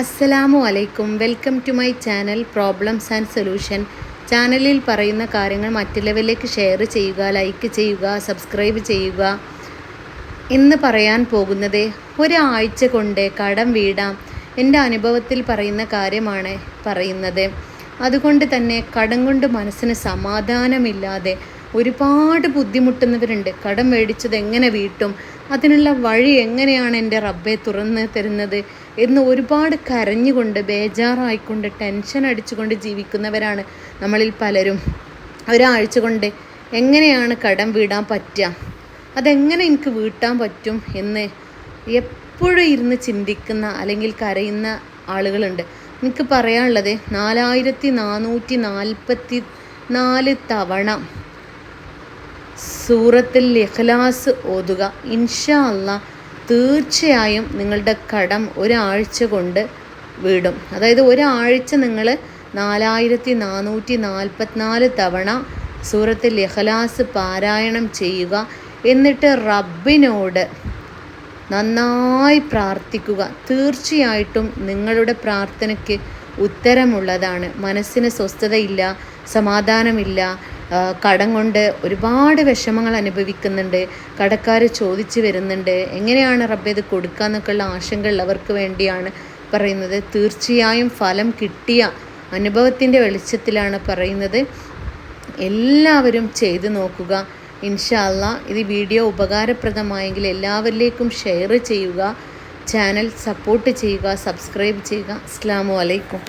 അസ്സലാമു അലൈക്കും. Welcome to my channel problems and solution. ചാനലിൽ പറയുന്ന കാര്യങ്ങൾ മറ്റുള്ളവരിലേക്ക് ഷെയർ ചെയ്യുക ലൈക്ക് ചെയ്യുക സബ്സ്ക്രൈബ് ചെയ്യുക. ഇന്ന് പറയാൻ പോകുന്നത് ഒരാഴ്ച കൊണ്ട് കടം വീടാം. എന്റെ അനുഭവത്തിൽ പറയുന്ന കാര്യമാണ് പറയുന്നത്. അതുകൊണ്ട് തന്നെ കടം കൊണ്ട് മനസ്സിന് സമാധാനമില്ലാതെ ഒരുപാട് ബുദ്ധിമുട്ടുന്നവരുണ്ട്. കടം മേടിച്ചത് എങ്ങനെ വീട്ടും? അതിനുള്ള വഴി എങ്ങനെയാണ് എന്റെ റബ്ബെ തുറന്ന് തരുന്നത്? എന്ന് ഒരുപാട് കരഞ്ഞുകൊണ്ട് ബേജാറായിക്കൊണ്ട് ടെൻഷൻ അടിച്ചുകൊണ്ട് ജീവിക്കുന്നവരാണ് നമ്മളിൽ പലരും. ഒരാഴ്ച കൊണ്ട് എങ്ങനെയാണ് കടം വീടാൻ പറ്റുക? അതെങ്ങനെ എനിക്ക് വീട്ടാൻ പറ്റും എന്ന് എപ്പോഴും ഇരുന്ന് ചിന്തിക്കുന്ന അല്ലെങ്കിൽ കരയുന്ന ആളുകളുണ്ട്. എനിക്ക് പറയാനുള്ളത് നാലായിരത്തി നാനൂറ്റി നാൽപ്പത്തി നാല് തവണ സൂറത്തിൽ ഇഖ്ലാസ് ഓതുക. ഇൻഷാ അല്ല തീർച്ചയായും നിങ്ങളുടെ കടം ഒരാഴ്ച കൊണ്ട് വീടും. അതായത് ഒരാഴ്ച നിങ്ങൾ നാലായിരത്തി നാനൂറ്റി നാൽപ്പത്തിനാല് തവണ സൂറത്തിൽ ഇഖ്ലാസ് പാരായണം ചെയ്യുക. എന്നിട്ട് റബ്ബിനോട് നന്നായി പ്രാർത്ഥിക്കുക. തീർച്ചയായിട്ടും നിങ്ങളുടെ പ്രാർത്ഥനയ്ക്ക് ഉത്തരമുള്ളതാണ്. മനസ്സിന് സ്വസ്ഥതയില്ല സമാധാനമില്ല കടം കൊണ്ട് ഒരുപാട് വിഷമങ്ങൾ അനുഭവിക്കുന്നുണ്ട് കടക്കാർ ചോദിച്ചു വരുന്നുണ്ട് എങ്ങനെയാണ് റബ്ബെ ഇത് കൊടുക്കുക എന്നൊക്കെയുള്ള ആശങ്ക ഉള്ളവർക്ക് വേണ്ടിയാണ് പറയുന്നത്. തീർച്ചയായും ഫലം കിട്ടിയ അനുഭവത്തിന്റെ വെളിച്ചത്തിലാണ് പറയുന്നത്. എല്ലാവരും ചെയ്തു നോക്കുക. ഇൻഷാല്ല ഇത് വീഡിയോ ഉപകാരപ്രദമായെങ്കിൽ എല്ലാവരിലേക്കും ഷെയർ ചെയ്യുക ചാനൽ സപ്പോർട്ട് ചെയ്യുക സബ്സ്ക്രൈബ് ചെയ്യുക. അസ്സാം വലൈക്കും